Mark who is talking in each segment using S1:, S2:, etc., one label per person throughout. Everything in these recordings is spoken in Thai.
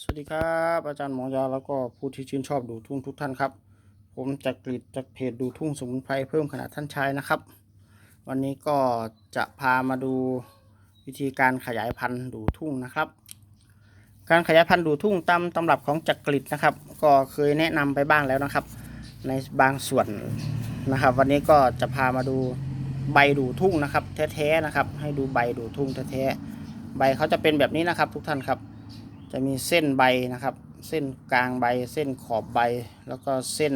S1: สวัสดีครับ อาจารย์หมอยาแล้วก็ผู้ที่ชื่นชอบดูทุ่งทุกท่านครับ ผมจากกรีดจากเพจดูทุ่งสมุนไพรเพิ่มขนาดท่านชายนะครับ วันนี้ก็จะพามาดูวิธีการขยายพันธุ์ดูทุ่งนะครับ การขยายพันธุ์ดูทุ่งตามตำรับของจักกรีดนะครับ ก็เคยแนะนำไปบ้างแล้วนะครับ ในบางส่วนนะครับ วันนี้ก็จะพามาดูใบดูทุ่งนะครับ แท้ๆนะครับ ให้ดูใบดูทุ่งแท้ๆใบเขาจะเป็นแบบนี้นะครับ ทุกท่านครับ จะมีเส้นใบนะครับ เส้นกลางใบ เส้นขอบใบ แล้วก็เส้น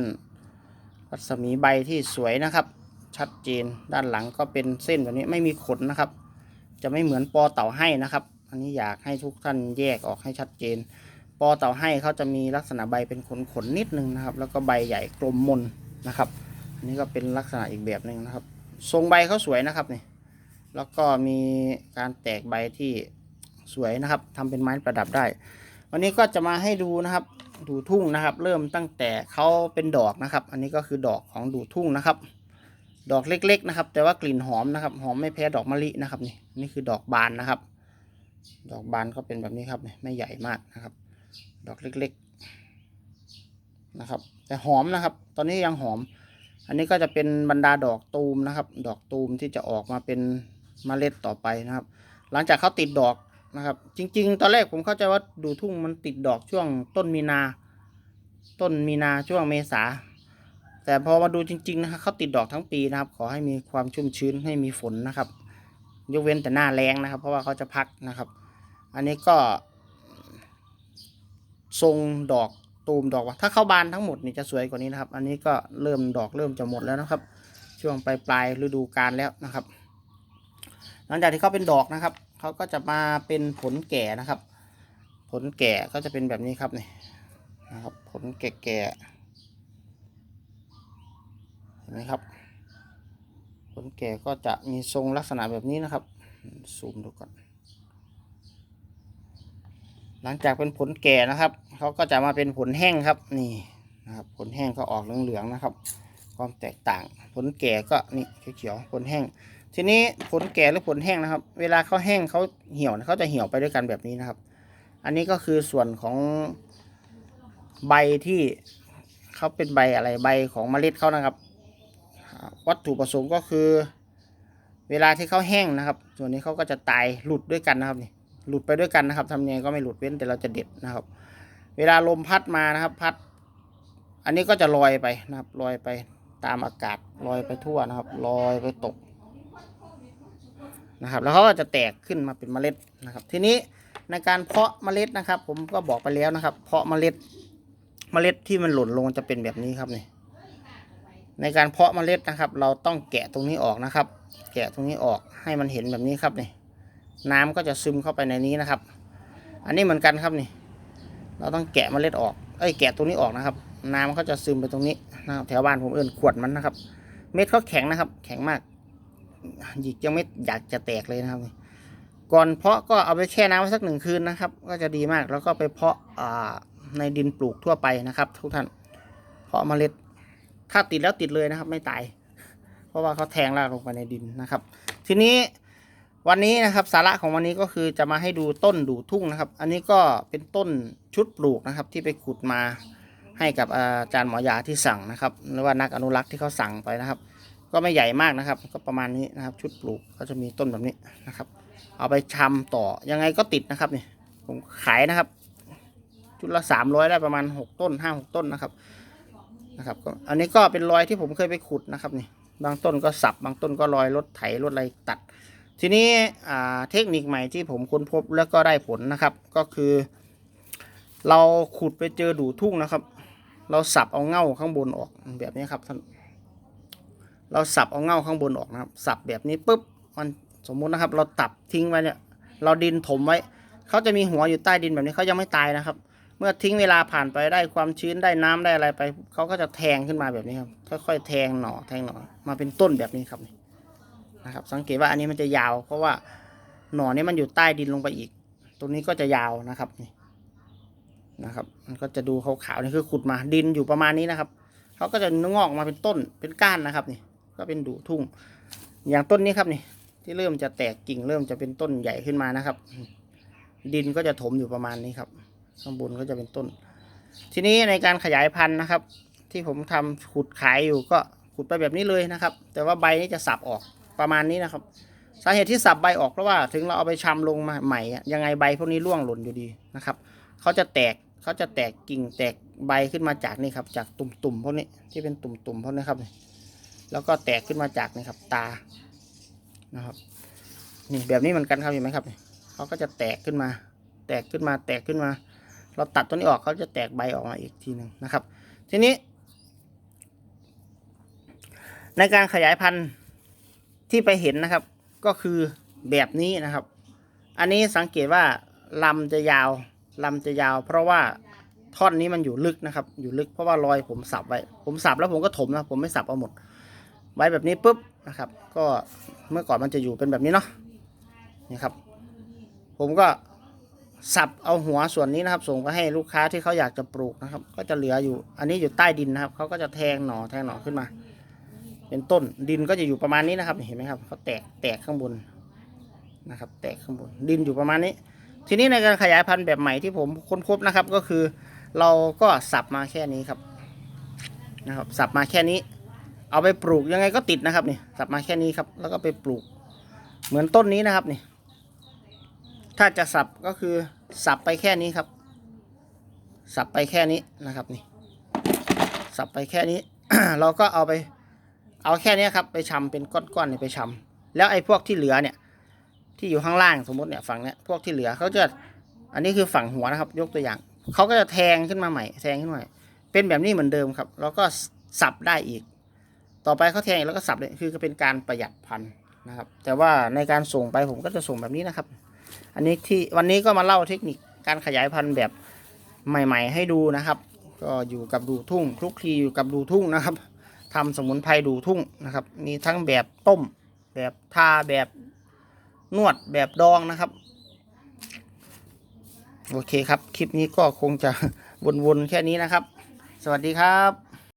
S1: รัศมีใบที่สวยนะครับ ชัดเจนด้านหลังก็เป็นเส้นแบบนี้ไม่มีขนนะครับ จะไม่เหมือนปอเต่าให้นะครับ อันนี้อยากให้ทุกท่านแยกออกให้ชัดเจน ปอเต่าให้เขาจะมีลักษณะใบเป็นขนขนนิดนึงนะครับ แล้วก็ใบใหญ่กลมมนนะครับ อันนี้ก็เป็นลักษณะอีกแบบหนึ่งนะครับ ทรงใบเขาสวยนะครับนี่แล้วก็มีการแตกใบที่ สวยนะครับทำเป็นไม้ประดับได้ วันนี้ก็จะมาให้ดูนะครับ ดูทุ่งนะครับ เริ่มตั้งแต่เขาเป็นดอกนะครับ อันนี้ก็คือดอกของดูทุ่งนะครับ ดอกเล็ก ๆนะครับ แต่ว่ากลิ่นหอมนะครับ หอมไม่แพ้ดอกมะลินะครับนี่นี่คือดอกบานนะครับ ดอกบานก็เป็นแบบนี้ครับไม่ใหญ่มากนะครับ ดอกเล็กๆนะครับ แต่หอมนะครับ ตอนนี้ยังหอม อันนี้ก็จะเป็นบรรดาดอกตูมนะครับ ดอกตูมที่จะออกมาเป็นเมล็ดต่อไปนะครับ หลังจากเขาติดดอก นะครับ จริง ๆ ตอนแรกผมเข้าใจว่าดูทุ่งมันติดดอกช่วงต้นมีนา ต้นมีนาช่วงเมษา แต่พอมาดูจริง ๆ นะครับเขาติดดอกทั้งปีนะครับ ขอให้มีความชุ่มชื้นให้มีฝนนะครับ ยกเว้นแต่หน้าแรงนะครับ เพราะว่าเขาจะพักนะครับ อันนี้ก็ ทรงดอกตูมดอกว่าถ้าเข้าบานทั้งหมดนี่จะสวยกว่านี้นะครับ อันนี้ก็เริ่มดอกเริ่มจะหมดแล้วนะครับ ช่วงปลายปลายๆฤดูกาลแล้วนะครับ หลังจากที่เขาเป็นดอกนะครับ เขาก็จะมาเป็นผลแก่นะครับ ผลแก่ก็จะเป็นแบบนี้ครับนี่นะครับ ผลแก่ๆเห็นไหมครับ ผลแก่ก็จะมีทรงลักษณะแบบนี้นะครับ ซูมดูก่อน หลังจากเป็นผลแก่นะครับเขาก็จะมาเป็นผลแห้งครับนี่นะครับ ผลแห้งก็ออกเหลืองๆนะครับ ความแตกต่าง ผลแก่ก็นี่เขียวๆผลแห้ง ทีนี้ผลแก่หรือผลแห้งนะครับ เวลาเขาแห้งเขาเหี่ยวเขาจะเหี่ยวไปด้วยกันแบบนี้นะครับ อันนี้ก็คือส่วนของใบที่เขาเป็นใบอะไรใบของเมล็ดเขานะครับ วัตถุประสงค์ก็คือ เวลาที่เขาแห้งนะครับ ส่วนนี้เขาก็จะตายหลุดด้วยกันนะครับนี่หลุดไปด้วยกันนะครับทำยังไงก็ไม่หลุดเว้นแต่เราจะเด็ดนะครับ เวลาลมพัดมานะครับ พัด อันนี้ก็จะลอยไปนะครับลอยไปตามอากาศลอยไปทั่วนะครับลอยไปตก นะครับ แล้วเขาก็จะแตกขึ้นมาเป็นเมล็ดนะครับ ทีนี้ในการเพาะเมล็ดนะครับ ผมก็บอกไปแล้วนะครับ เพาะเมล็ดเมล็ดที่มันหล่นลงจะเป็นแบบนี้ครับนี่ในการเพาะเมล็ดนะครับ เราต้องแกะตรงนี้ออกนะครับ แกะตรงนี้ออกให้มันเห็นแบบนี้ครับนี่น้ำก็จะซึมเข้าไปในนี้นะครับ อันนี้เหมือนกันครับนี่ เราต้องแกะเมล็ดออกเอ้ยแกะตรงนี้ออกนะครับ น้ำเขาจะซึมไปตรงนี้นะครับแถวบ้านผมเอิ้นขวดมันนะครับ เม็ดเขาแข็งนะครับ แข็งมาก หยิกยังไม่อยากจะแตกเลยนะครับ ก่อนเพาะก็เอาไปแช่น้ำไว้สักหนึ่งคืนนะครับ ก็จะดีมากแล้วก็ไปเพาะในดินปลูกทั่วไปนะครับ ทุกท่านเพาะเมล็ด ถ้าติดแล้วติดเลยนะครับ ไม่ตาย เพราะว่าเขาแทงรากลงไปในดินนะครับ ทีนี้วันนี้นะครับสาระของวันนี้ก็คือจะมาให้ดูต้นดูทุ่งนะครับ อันนี้ก็เป็นต้นชุดปลูกนะครับ ที่ไปขุดมาให้กับอาจารย์หมอยาที่สั่งนะครับ หรือว่านักอนุรักษ์ที่เขาสั่งไปนะครับ ก็ไม่ใหญ่มากนะครับ ก็ประมาณนี้นะครับ ชุดปลูกก็จะมีต้นแบบนี้นะครับ เอาไปชำต่อยังไงก็ติดนะครับนี่ผมขายนะครับ ชุดละสามร้อยได้ประมาณหกต้นห้าหกต้นนะครับนะครับก็อันนี้ก็เป็นรอยที่ผมเคยไปขุดนะครับนี่บางต้นก็สับบางต้นก็รอยรถไถรถอะไรตัด ทีนี้เทคนิคใหม่ที่ผมค้นพบแล้วก็ได้ผลนะครับ ก็คือ เราขุดไปเจอดูทุ่งนะครับ เราสับเอาเง่าข้างบนออกแบบนี้ครับท่าน เราสับเอาเง่าข้างบนออกนะครับ สับแบบนี้ปุ๊บมันสมมุตินะครับ เราตับทิ้งไว้เนี่ย เราดินถมไว้ เขาจะมีหัวอยู่ใต้ดินแบบนี้เขายังไม่ตายนะครับ เมื่อทิ้งเวลาผ่านไปได้ความชื้นได้น้ำได้อะไรไป เขาก็จะแทงขึ้นมาแบบนี้ครับ ค่อยๆ แทงหน่อแทงหน่อมาเป็นต้นแบบนี้ครับนะครับ สังเกตว่าอันนี้มันจะยาวเพราะว่าหน่อนี้มันอยู่ใต้ดินลงไปอีก ตรงนี้ก็จะยาวนะครับนี่นะครับ มันก็จะดูขาวๆนี่คือขุดมาดินอยู่ประมาณนี้นะครับ เขาก็จะงอกมาเป็นต้นเป็นก้านนะครับนี่ ก็เป็นดูทุ่ง อย่างต้นนี้ครับนี่ ที่เริ่มจะแตกกิ่งเริ่มจะเป็นต้นใหญ่ขึ้นมานะครับ ดินก็จะถมอยู่ประมาณนี้ครับข้างบนก็จะเป็นต้น ทีนี้ในการขยายพันธุ์นะครับ ที่ผมทำขุดขายอยู่ก็ขุดไปแบบนี้เลยนะครับ แต่ว่าใบนี้จะสับออกประมาณนี้นะครับ สาเหตุที่สับใบออกเพราะว่าถึงเราเอาไปชำลงมาใหม่อะยังไงใบพวกนี้ร่วงหล่นอยู่ดีนะครับเขาจะแตกเขาจะแตกกิ่งแตกใบขึ้นมาจากนี่ครับ จากตุ่มๆพวกนี้ที่เป็นตุ่มๆพวกนี้ครับ แล้วก็แตกขึ้นมาจากนี่ครับตานะครับ นี่แบบนี้เหมือนกันครับเห็นไหมครับเขาก็จะแตกขึ้นมา แตกขึ้นมาแตกขึ้นมา เราตัดตัวนี้ออกเขาจะแตกใบออกมาอีกทีหนึ่งนะครับ ทีนี้ ในการขยายพันธุ์ที่ไปเห็นนะครับ ก็คือแบบนี้นะครับ อันนี้สังเกตว่าลำจะยาวลำจะยาว เพราะว่าท่อนนี้มันอยู่ลึกนะครับ อยู่ลึกเพราะว่ารอยผมสับไว้ ผมสับแล้วผมก็ถมนะผมไม่สับเอาหมด ไว้แบบนี้ปุ๊บนะครับ ก็เมื่อก่อนมันจะอยู่เป็นแบบนี้เนาะนี่ครับ ผมก็สับเอาหัวส่วนนี้นะครับ ส่งไปให้ลูกค้าที่เขาอยากจะปลูกนะครับ ก็จะเหลืออยู่ อันนี้อยู่ใต้ดินนะครับเขาก็จะแทงหน่อแทงหน่อขึ้นมา เป็นต้นดินก็จะอยู่ประมาณนี้นะครับเห็นไหมครับเขาแตกแตกข้างบนนะครับ แตกข้างบนดินอยู่ประมาณนี้ ทีนี้ในการขยายพันธุ์แบบใหม่ที่ผมค้นพบนะครับ ก็คือ เราก็สับมาแค่นี้ครับนะครับ สับมาแค่นี้ เอาไปปลูกยังไงก็ติดนะครับนี่สับมาแค่นี้ครับ แล้วก็ไปปลูก เหมือนต้นนี้นะครับนี่ถ้าจะสับก็คือสับไปแค่นี้ครับ สับไปแค่นี้นะครับนี่สับไปแค่นี้ เราก็เอาไป เอาแค่นี้ครับ ไปชำเป็นก้อนๆเนี่ยไปชำแล้วไอ้พวกที่เหลือเนี่ย ที่อยู่ข้างล่างสมมติเนี่ยฝั่งเนี้ยพวกที่เหลือเขาจะอันนี้คือฝั่งหัวนะครับ ยกตัวอย่างเขาก็จะแทงขึ้นมาใหม่ แทงขึ้นมาใหม่เป็นแบบนี้เหมือนเดิมครับ แล้วก็สับได้อีก ต่อไปเขาแทงแล้วก็สับเลยคือก็เป็นการประหยัดพันธุ์นะครับ แต่ว่าในการส่งไปผมก็จะส่งแบบนี้นะครับ อันนี้ที่วันนี้ก็มาเล่าเทคนิคการขยายพันธุ์แบบใหม่ ๆ ให้ดูนะครับ ก็อยู่กับดูทุ่งคลุกคลีอยู่กับดูทุ่งนะครับทำสมุนไพรดูทุ่งนะครับ มีทั้งแบบต้ม แบบทาแบบนวดแบบดองนะครับโอเคครับ คลิปนี้ก็คงจะวนๆแค่นี้นะครับ สวัสดีครับ